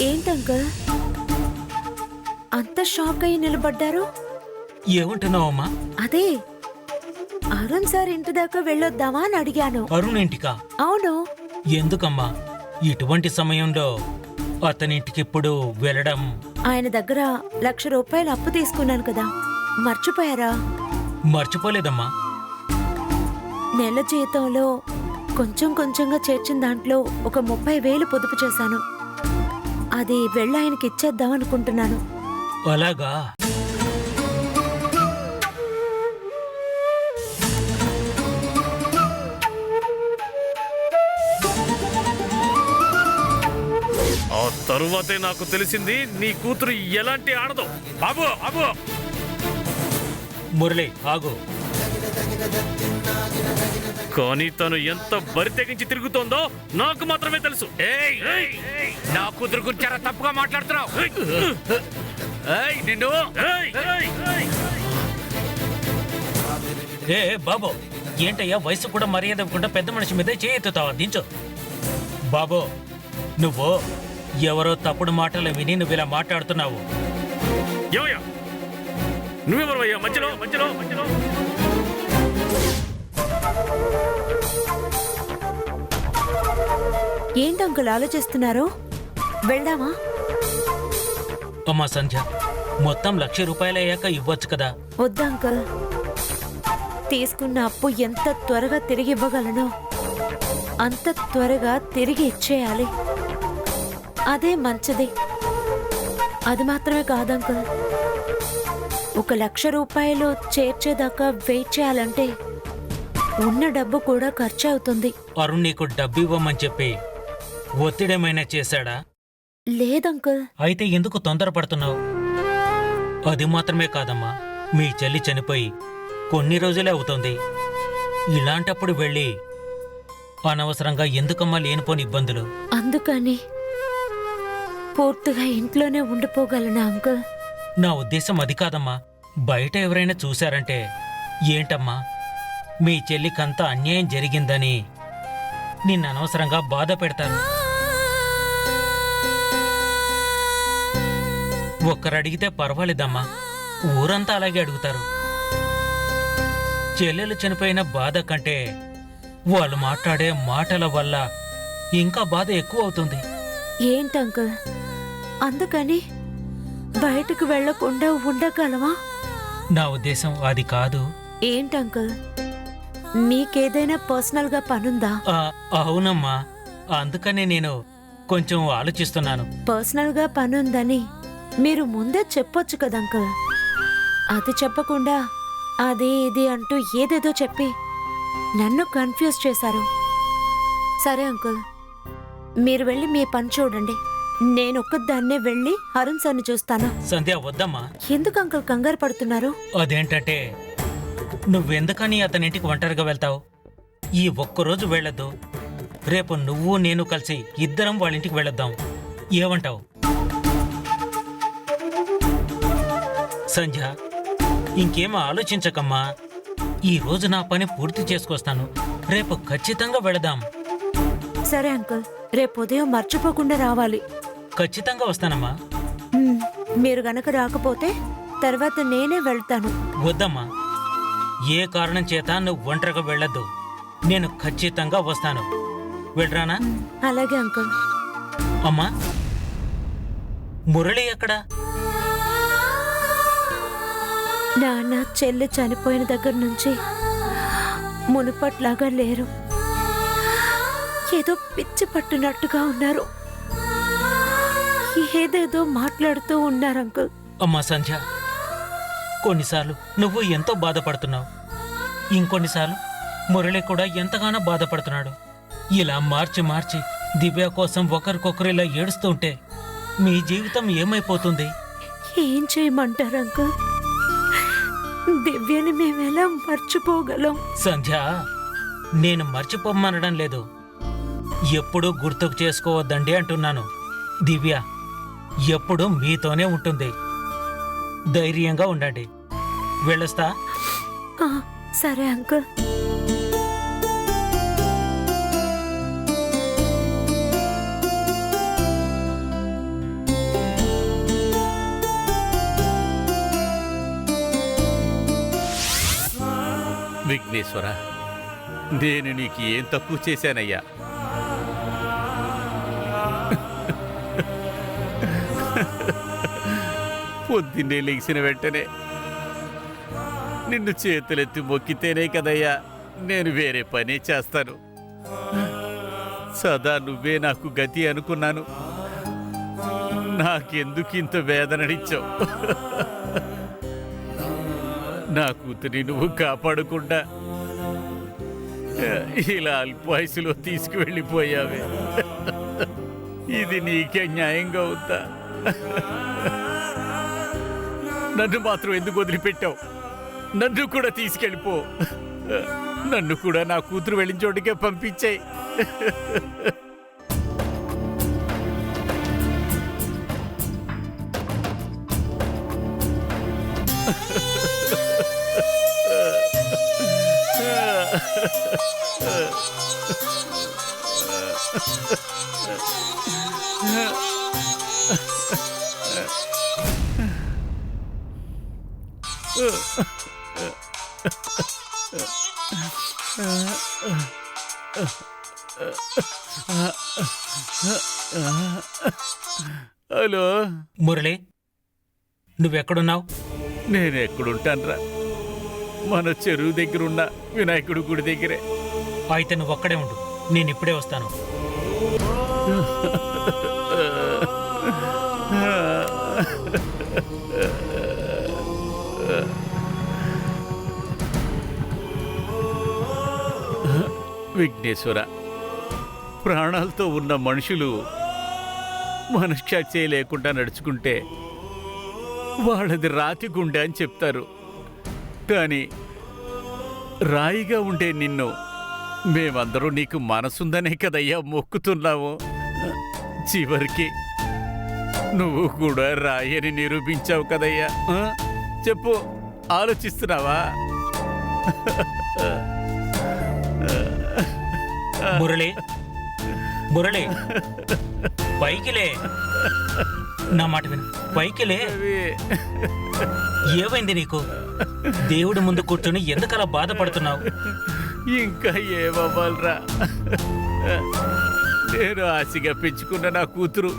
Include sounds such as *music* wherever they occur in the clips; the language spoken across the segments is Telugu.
ఏంటంకల్ అంత షాక్ అయ్యి నిలబడ్డారు? ఏమంటున్నావమ్మా? అదే అరుణ్ సార్ ఇంటి దాకా వెళ్ళొద్దామా అని అడిగాను. అరుణ్ ఇంటికా? అవును. ఎందుకమ్మా? ఇటువంటి సమయంలో అతనింటికిప్పుడు వెళ్ళడం? ఆయన దగ్గర లక్ష రూపాయలు అప్పు తీసుకున్నాను కదా. మర్చిపోయారా? మర్చిపోలేదమ్మా. నెల జీతంలో కొంచెం కొంచెంగా చేర్చిన దాంట్లో ఒక ముప్పై వేలు పొదుపు చేశాను. అది వెళ్ళి ఆయనకి ఇచ్చేద్దాం అనుకుంటున్నాను. అలాగా? ఆ తరువాతే నాకు తెలిసింది నీ కూతురు ఎలాంటి ఆడదు. బాబు బాబు మురళి ఆగు. కానీ తను ఎంత బరి తెగించి తిరుగుతోందో నాకు మాత్రమే తెలుసు! నా కూతురు గురించి చాలా తప్పుగా మాట్లాడుతున్నావు. నిన్ను! ఏ బాబు ఏంటయ్యా వయసు కూడా మర్యాద ఇవ్వకుండా పెద్ద మనిషి మీదే చేయెత్తుతావా దించు బాబు నువ్వు ఎవరో తప్పుడు మాటలు విని నువ్వు ఇలా మాట్లాడుతున్నావు. ఏమయ్యా? నువ్వెవరయ్యా మధ్యలో మధ్యలో మధ్యలో. ఏంటి అంకుల్ ఆలోచిస్తున్నారు? వెళ్దామా? అమ్మా సంధ్య మొత్తం లక్ష రూపాయలు అయ్యాక ఇవ్వచ్చు కదా? వద్దా అంకుల్? తీసుకున్న అప్పు ఎంత త్వరగా తిరిగి ఇవ్వగలనో? అంత త్వరగా తిరిగి ఇచ్చేయాలి. అదే మంచిది. అది మాత్రమే కాదు అంకుల్. ఒక లక్ష రూపాయలు చేర్చేదాకా వెయిట్ చేయాలంటే ఉన్న డబ్బు కూడా ఖర్చు అవుతుంది. అరుణ్ నీకు డబ్బు ఇవ్వమని చెప్పి ఒత్తిడేమైనా చేశాడా? లేదంకుల్. అయితే ఎందుకు తొందరపడుతున్నావు? అది మాత్రమే కాదమ్మా. మీ చెల్లి చనిపోయి కొన్ని రోజులే అవుతోంది. ఇలాంటప్పుడు వెళ్ళి అనవసరంగా ఎందుకమ్మా లేనిపోని ఇబ్బందులు? అందుకని పూర్తిగా ఇంట్లోనే ఉండిపోగలనా అంకుల్? నా ఉద్దేశం అది కాదమ్మా. బయట ఎవరైనా చూశారంటే ఏంటమ్మా? మీ చెల్లికంత అన్యాయం జరిగిందని నిన్ను అనవసరంగా బాధ పెడతారు ఒక్కరు అడిగితే పర్వాలేదమ్మా. ఊరంతా అలాగే అడుగుతారు. చెల్లెలు చనిపోయిన బాధ కంటే వాళ్ళు మాట్లాడే మాటల వల్ల ఇంకా బాధ ఎక్కువ అవుతుంది ఏంటి అంకుల్? అందుకని బయటకు వెళ్ళకుండా ఉండగలమా నా ఉద్దేశం అది కాదు. ఏంటి అంకుల్? మీకేదైనా పర్సనల్గా పనుందా? ఆ, అవునమ్మా. అందుకనే నేను కొంచెం ఆలోచిస్తున్నాను. పర్సనల్గా పనుందని మీరు ముందే చెప్పొచ్చు కదా అంకుల్. అది చెప్పకుండా అది ఇది అంటూ ఏదేదో చెప్పి నన్ను కన్ఫ్యూజ్ చేశారు. సరే అంకుల్. మీరు వెళ్ళి మీ పని చూడండి. నేను ఒక్కదాన్నే వెళ్ళి అరుణ్ సార్ని చూస్తాను. సంధ్య వద్దమ్మా. ఎందుకు అంకుల్ కంగారు పడుతున్నారు? అదేంటంటే నువ్వెందుకని అతనింటికి ఒంటరిగా వెళ్తావు? ఈ ఒక్కరోజు వెళ్ళొద్దు. రేపు నువ్వు నేను కలిసి ఇద్దరం వాళ్ళ ఇంటికి వెళ్ళొద్దాం. ఏమంటావు? సంధ్య ఇంకేం ఆలోచించకమ్మా. ఈ రోజు నా పని పూర్తి చేసుకొస్తాను. రేపు ఖచ్చితంగా వెళదాం. సరే అంకుల్ రేపు ఉదయం మర్చిపోకుండా రావాలి. ఖచ్చితంగా వస్తానమ్మా. మ్మ్. మీరు గనక రాకపోతే తర్వాత నేనే వెళ్తాను. వద్దమ్మా. ఏ కారణం చేత నువ్వు ఒంటరిగా వెళ్ళొద్దు. నేను ఖచ్చితంగా వస్తాను. వెళ్ళరానా. అలాగే అంకుల్. అమ్మా. మురళి ఎక్కడా? నాన్న చెల్లి చనిపోయిన దగ్గర నుంచి మునుపట్లాగా లేరు. ఏదో పిచ్చి పట్టినట్టుగా ఉన్నారు. ఏదేదో మాట్లాడుతూ ఉన్నారు అంకుల్. అమ్మా సంధ్య కొన్నిసార్లు నువ్వు ఎంతో బాధపడుతున్నావు. ఇంకొన్నిసార్లు మురళి కూడా ఎంతగానో బాధపడుతున్నాడు. ఇలా మార్చి మార్చి దివ్య కోసం ఒకరికొకరు ఇలా ఏడుస్తుంటే మీ జీవితం ఏమైపోతుంది? ఏం చేయమంటారు అంకుల్? దివ్యని మేమెలా మర్చిపోగలం? సంధ్య నేను మర్చిపోమ్మనడం లేదు. ఎప్పుడూ గుర్తుకు చేసుకోవద్దండి అంటున్నాను. దివ్య ఎప్పుడూ మీతోనే ఉంటుంది. ధైర్యంగా ఉండండి. వెళ్ళొస్తా? సరే అంకుల్. విఘ్నేశ్వర నేను నీకు ఏం తక్కువ చేశానయ్యా? పొద్దున్నే లెగిసిన వెంటనే నిన్ను చేతులెత్తి మొక్కితేనే కదయ్యా నేను వేరే పని చేస్తాను. సదా నువ్వే నాకు గతి అనుకున్నాను. నాకెందుకు ఇంత వేదననిచ్చావు నా కూతురి నువ్వు కాపాడకుండా *laughs* ఇలా అల్పాయుసులో తీసుకువెళ్ళిపోయావే. ఇది నీకే న్యాయంగా అవుతా నన్ను మాత్రం ఎందుకు వదిలిపెట్టావు? నన్ను కూడా తీసుకెళ్ళిపో. నన్ను కూడా నా కూతురు వెళ్ళిన చోటుకే పంపించాయి. హలో. మురళి నువ్వెక్కడున్నావు? నేను ఎక్కడుంటానురా మన చెరువు దగ్గర ఉన్న వినాయకుడి గుడి దగ్గరే. అయితే నువ్వు ఒక్కడే ఉండు. నేను ఇప్పుడే వస్తాను. *laughs* విఘ్నేశ్వర ప్రాణాలతో ఉన్న మనుషులు మనశ్చాచే లేకుండా నడుచుకుంటే వాళ్ళది రాతి గుండె అని చెప్తారు. కానీ రాయిగా ఉండే నిన్ను మేమందరూ నీకు మనసుందనే కదయ్యా మొక్కుతున్నాము. చివరికి నువ్వు కూడా రాయని నిరూపించావు కదయ్యా? చెప్పు ఆలోచిస్తున్నావా? మురళి మురళి పైకిలే నా మాట విను. పైకిలే ఏమైంది నీకు? దేవుడి ముందు కూర్చొని ఎందుకలా బాధపడుతున్నావు? ఇంకా ఏమవ్వాలరా? నేను ఆశగా పెంచుకున్న నా కూతురు.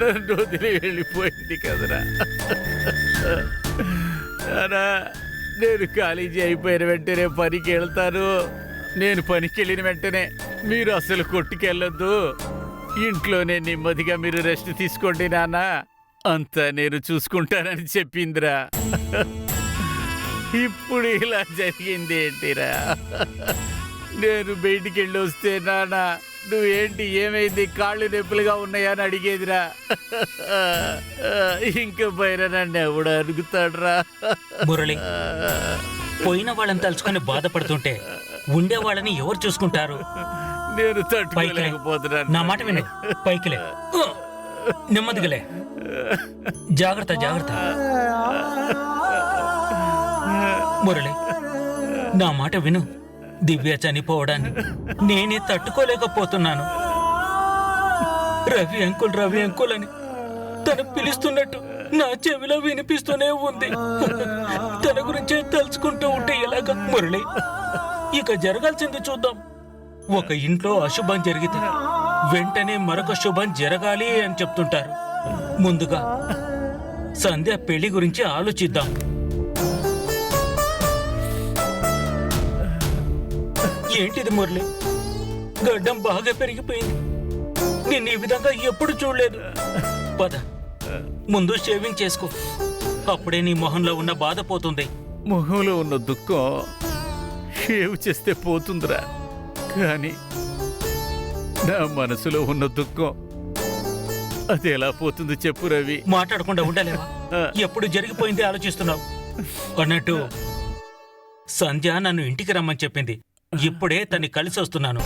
నన్ను వదిలి వెళ్ళిపోయింది కదరా. నేను కాలేజీ అయిపోయిన వెంటనే పనికి వెళ్తాను. నేను పనికి వెళ్ళిన వెంటనే మీరు అసలు కొట్టుకెళ్ళొద్దు. ఇంట్లోనే నెమ్మదిగా మీరు రెస్ట్ తీసుకోండి నాన్న అంతా నేను చూసుకుంటానని చెప్పిందిరా. ఇప్పుడు ఇలా జరిగింది ఏంటిరా? నేను బయటికి వెళ్ళి వస్తే నాన్న నువ్వేంటి ఏమైంది? కాళ్ళు నొప్పులుగా ఉన్నాయా అని అడిగేదిరా. ఇంకా పైన నన్ను ఎవడు అడుగుతాడురా? మురళి పోయిన వాళ్ళని తలుచుకొని బాధపడుతుంటే ఉండే వాళ్ళని ఎవరు చూసుకుంటారు? నేను తట్టుకోలేకపోతున్నాను. నా మాట విను. పైకిలే నెమ్మదిగలే జాగ్రత్త జాగ్రత్త. మురళి నా మాట విను. దివ్య చనిపోవడాన్ని నేనే తట్టుకోలేకపోతున్నాను. రవి అంకుల్ రవి అంకుల్ అని తను పిలుస్తున్నట్టు నా చెవిలో వినిపిస్తూనే ఉంది. తన గురించే తలుచుకుంటూ ఉంటే ఎలాగ? మురళి ఇక జరగాల్సింది చూద్దాం. ఒక ఇంట్లో అశుభం జరిగితే వెంటనే మరొక శుభం జరగాలి అని చెప్తుంటారు. ముందుగా సంధ్య పెళ్ళి గురించి ఆలోచిద్దాం. ఏంటిది మురళి? గడ్డం బాగా పెరిగిపోయింది. నేను ఈ విధంగా ఎప్పుడు చూడలేదు. పద ముందు షేవింగ్ చేసుకో. అప్పుడే నీ మొహంలో ఉన్న బాధ పోతుంది. మొహంలో ఉన్న దుఃఖం షేవ్ చేస్తే పోతుందిరా. కానీ నా మనసులో ఉన్న దుఃఖం అది ఎలా పోతుంది చెప్పు రవి. మాట్లాడకుండా ఉండలేవా? ఎప్పుడు జరిగిపోయింది ఆలోచిస్తున్నావు? అన్నట్టు సంధ్య నన్ను ఇంటికి రమ్మని చెప్పింది. ఇప్పుడే తన్ని కలిసి వస్తున్నాను.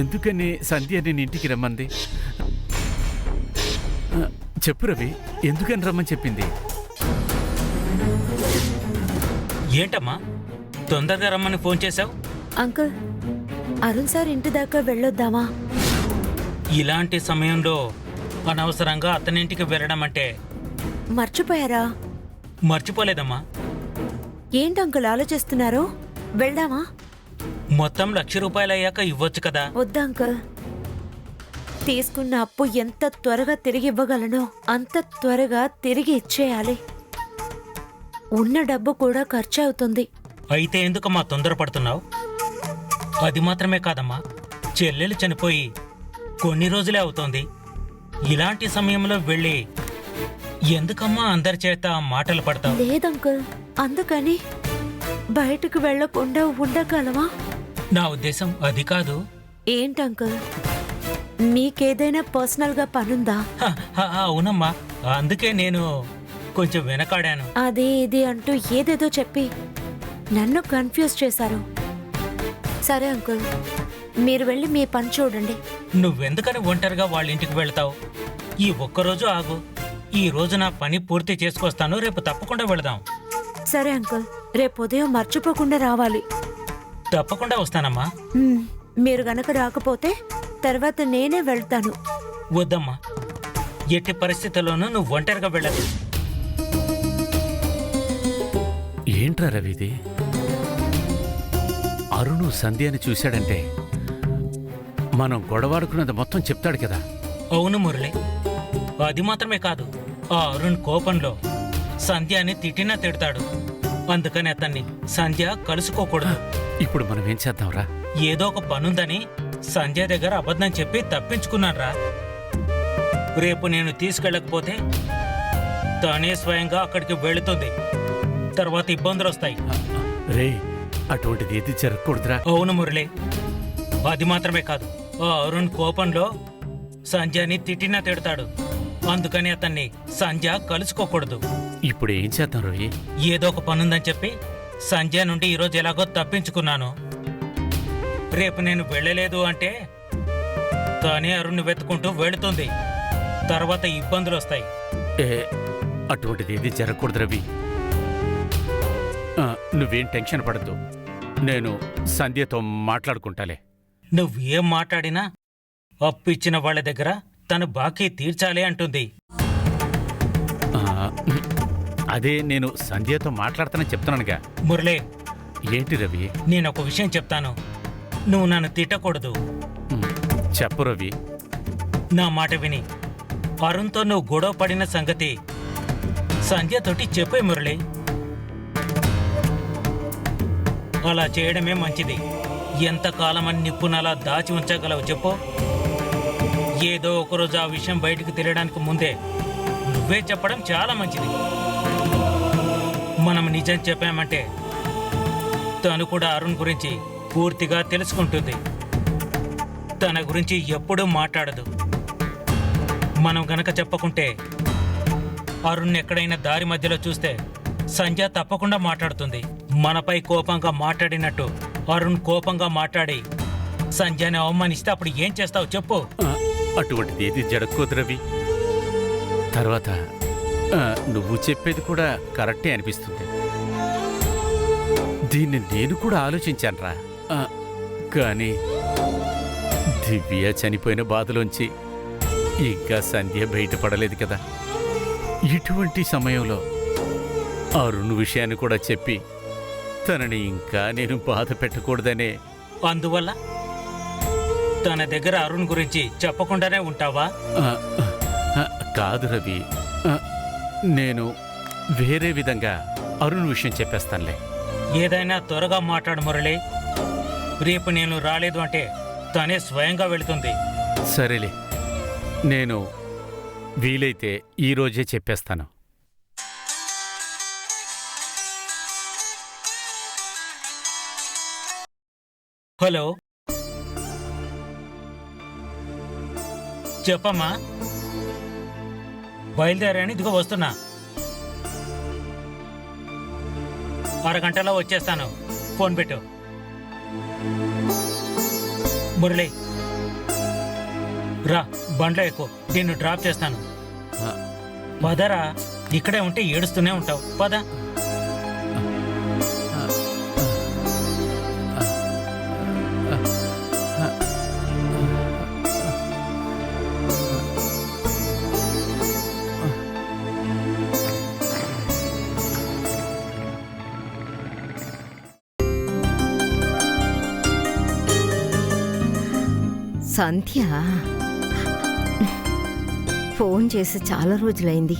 ఎందుకని సంధ్య నేను ఇంటికి రమ్మంది? చెప్పు రవి ఎందుకని రమ్మని చెప్పింది? ఏంటమ్మా? తొందరగా రమ్మని ఫోన్ చేశావు? అంకుల్ అరుణ్ సార్ ఇంటి దాకా వెళ్ళొద్దామా? ఇలాంటి సమయంలో అనవసరంగా అతనింటికి వెళ్ళడం అంటే మర్చిపోయారా? మర్చిపోలేదమ్మా. ఏంటి అంకుల్ ఆలోచిస్తున్నారు? వెళ్దామా? మొత్తం లక్ష రూపాయలు అయ్యాక ఇవ్వచ్చు కదా. వద్దా అంకుల్? తీసుకున్న అప్పు ఎంత త్వరగా తిరిగి ఇవ్వగలనో? అంత త్వరగా తిరిగి ఇచ్చేయాలి. ఉన్న డబ్బు కూడా ఖర్చు అవుతుంది అయితే ఎందుకమ్మా తొందరపడుతున్నావు అది మాత్రమే కాదమ్మా. చెల్లెలు చనిపోయి కొన్ని రోజులే అవుతోంది. ఇలాంటి సమయంలో వెళ్ళి ఎందుకమ్మా అందరి చేత మాటలు పడతావు? లేదంకుల్ అందుకని బయటకు వెళ్ళకుండా ఉండగలమా నా ఉద్దేశం అది కాదు. ఏంటంకుల్? మీకేదైనా పర్సనల్గా పనుందా? హ, హ, అవునమ్మా. అందుకే నేను కొంచెం వెనకాడాను. అది ఇది అంటూ ఏదేదో చెప్పి నన్ను కన్ఫ్యూజ్ చేశారు. సరే అంకుల్ మీరు వెళ్ళి మీ పని చూడండి. నువ్వెందుకని ఒంటరిగా వాళ్ళ ఇంటికి వెళ్తావు? ఈ ఒక్కరోజు ఆగు. ఈ రోజు నా పని పూర్తి చేసుకొస్తాను రేపు తప్పకుండా వెళదాం. సరే అంకుల్ రేపు ఉదయం మర్చిపోకుండా రావాలి. తప్పకుండా వస్తానమ్మా. మ్మ్, మీరు గనక రాకపోతే తర్వాత నేనే వెళ్తాను. వద్దమ్మా. ఎట్టి పరిస్థితుల్లోనూ నువ్వు ఒంటరిగా వెళ్ళదు. ఏంట్రా రవిది అరుణు సంధ్యని చూశాడంటే మనం గొడవాడుకున్నది మొత్తం చెప్తాడు కదా. అవును మురళి అది మాత్రమే కాదు. ఆ అరుణ్ కోపంలో సంధ్యని తిట్టినా తిడతాడు. అందుకని అతన్ని సంధ్య కలుసుకోకూడదు. ఇప్పుడు మనం ఏం చేద్దాంరా? ఏదో ఒక పనుందని సంధ్య దగ్గర అబద్ధం చెప్పి తప్పించుకున్నాన్రా రేపు నేను తీసుకెళ్ళకపోతే తానే స్వయంగా అక్కడికి వెళుతుంది. తర్వాత ఇబ్బందులు వస్తాయి. రే అటువంటిది ఏది జరగకూడదురా? అవును మురళి అది మాత్రమే కాదు. ఆ అరుణ్ కోపంలో సంధ్యని తిట్టినా తిడతాడు. అందుకని అతన్ని సంధ్య కలుసుకోకూడదు. ఇప్పుడు ఏం చేద్దాం రవి ఏదో ఒక పనుందని చెప్పి సంధ్య నుండి ఈరోజు ఎలాగో తప్పించుకున్నాను. రేపు నేను వెళ్ళలేదు అంటే తానే అరుణ్ని వెతుకుంటూ వెళుతుంది. తర్వాత ఇబ్బందులు వస్తాయి. ఏ అటువంటిది ఏది జరగకూడదు రవి. ఆ, నువ్వేం టెన్షన్ పడద్దు. నేను సంధ్యతో మాట్లాడుకుంటాలే. నువ్వు ఏం మాట్లాడినా అప్పు ఇచ్చిన వాళ్ళ దగ్గర తను బాకీ తీర్చాలి అంటుంది. అదే నేను సంధ్యతో మాట్లాడతానని చెప్తున్నానుగా. మురళి. ఏంటి రవి? నేను ఒక విషయం చెప్తాను. నువ్వు నన్ను తిట్టకూడదు. చెప్పు రవి. నా మాట విని. అరుణ్తో నువ్వు గొడవ పడిన సంగతి సంధ్యతోటి చెప్పే మురళి. అలా చేయడమే మంచిది. ఎంతకాలమని నిప్పునలా దాచి ఉంచగలవు చెప్పు. ఏదో ఒకరోజు ఆ విషయం బయటకు తెలియడానికి ముందే నువ్వే చెప్పడం చాలా మంచిది. మనం నిజం చెప్పామంటే తను కూడా అరుణ్ గురించి పూర్తిగా తెలుసుకుంటుంది. తన గురించి ఎప్పుడూ మాట్లాడదు. మనం గనక చెప్పకుంటే అరుణ్ ఎక్కడైనా దారి మధ్యలో చూస్తే సంధ్య తప్పకుండా మాట్లాడుతుంది. మనపై కోపంగా మాట్లాడినట్టు అరుణ్ కోపంగా మాట్లాడి సంధ్యని అవమానిస్తే అప్పుడు ఏం చేస్తావు చెప్పు. అటువంటిది ఏది జరగకూడదు రవి తర్వాత నువ్వు చెప్పేది కూడా కరెక్టే అనిపిస్తుంది. దీన్ని నేను కూడా ఆలోచించానురా. కానీ దివ్య చనిపోయిన బాధలోంచి ఇంకా సంధ్య బయటపడలేదు కదా. ఇటువంటి సమయంలో అరుణ్ విషయాన్ని కూడా చెప్పి తనని ఇంకా నేను బాధ పెట్టకూడదనే అందువల్ల తన దగ్గర అరుణ్ గురించి చెప్పకుండానే ఉంటావా? కాదు రవి. నేను వేరే విధంగా అరుణ్ విషయం చెప్పేస్తానులే. ఏదైనా త్వరగా మాట్లాడు మురళి. రేపు నేను రాలేదు అంటే తనే స్వయంగా వెళుతుంది. సరేలే. నేను వీలైతే ఈ రోజే చెప్పేస్తాను. హలో. చెప్పమ్మా. బయలుదేరాని ఇదిగో వస్తున్నా. అరగంటలో వచ్చేస్తాను. ఫోన్ పెట్టు. మురళి రా బండ్లో ఎక్కువ నిన్ను డ్రాప్ చేస్తాను. పదరా ఇక్కడే ఉంటే ఏడుస్తూనే ఉంటావు. పద. సంధ్య. ఫోన్ చేసి చాలా రోజులైంది.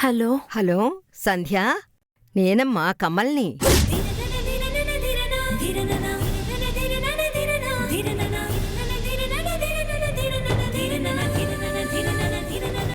హలో. హలో సంధ్య. నేనమ్మా కమల్ని.